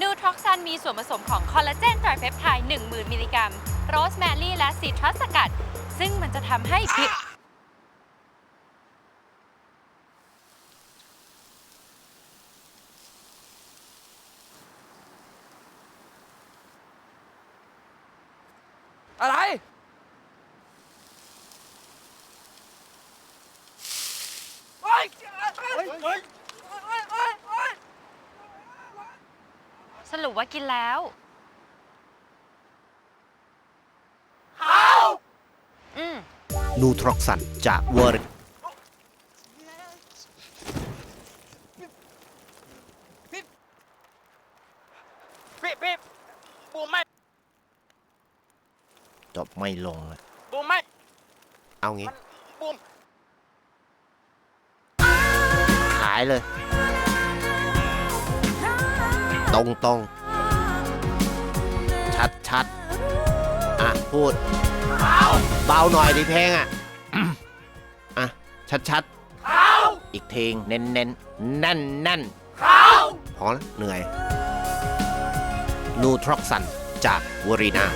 นูทรอกซันมีส่วนผสมของคอลลาเจนไตรเพปไทด์10,000 มิลลิกรัม โรสแมรี่และซีทรัสสกัด ซึ่งมันจะทำให้ผิวอะไรโอ๊ยเฮ้ยเฮ้ยเฮ้ยเฮ้ยเฮ้ย สรุปว่ากินแล้วอืม นูทรอกซันจากเวอร์พี่พี่บูมไม่จบไม่ลงอะบูมไม่เอางี้ บูม ขายเลยต รงตรงชัดชัดๆอะ พูด เบาหน่อยดิเพลงอะ อะ ชัดชัดๆอีกเพลงเน้นเน้นๆแน่นแน่นพอแล้วเหนื่อยนูทรอกซันจากวอรีนา